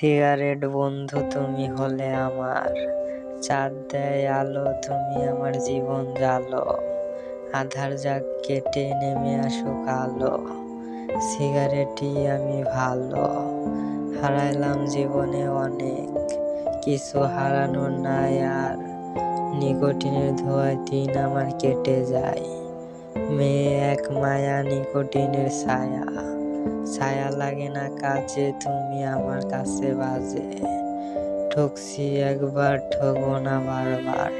Cigarette বন্ধু তুমি হলে আমার। চাঁদ দেয় আলো, তুমি আমার জীবন জালো। আধার যাক কেটে নেমে আসুক আলো। সিগারেটই আমি ভালো। হারাইলাম জীবনে অনেক। কিছু হারানোর নাই আর। নিকোটিনের ধোয়ায় দিন আমার কেটে যায়। মেয়ে এক মায়া নিকোটিনের ছায়া। ছায়া লাগে না কাছে তুমি আমার কাছে বাজে। ঠকছি একবার, ঠকবো না বারবার।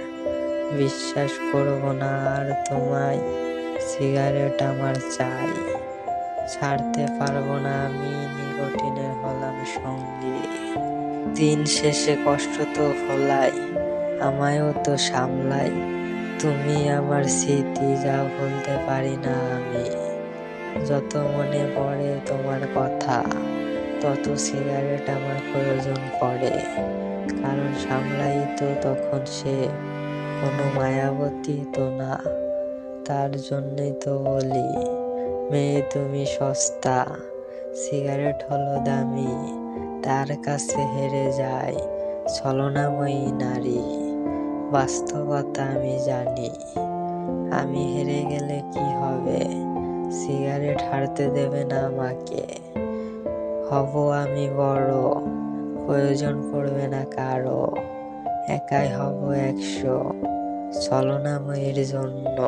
বিশ্বাস করব না আর তোমায়, সিগারেট আমার চাই। ছাড়তে পারব না আমি নিকোটিনের হলাম সঙ্গী। দিন শেষে কষ্ট তো হলাই, আমায়ও তো সামলাই। তুমি আমার স্মৃতি, যা ভুলতে পারি না আমি। যত মনে পড়ে তোমার কথা, তত সিগারেট আমার প্রয়োজন পড়ে। কারণ সামলাই তো তখন সে, কোনো মায়াবতী তো না। তার জন্যই তো বলি, মেয়ে তুমি সস্তা সিগারেট হলো দামি, তার কাছে হেরে যায় ছলনাময়ী নারী, বাস্তবতা আমি জানি। আমি হেরে গেলে কি সিগারেট হারতে দেবে না আমাকে। হব আমি বড়, প্রয়োজন পড়বে না কারও। একাই হব একশো ছলনাময়ীর জন্য।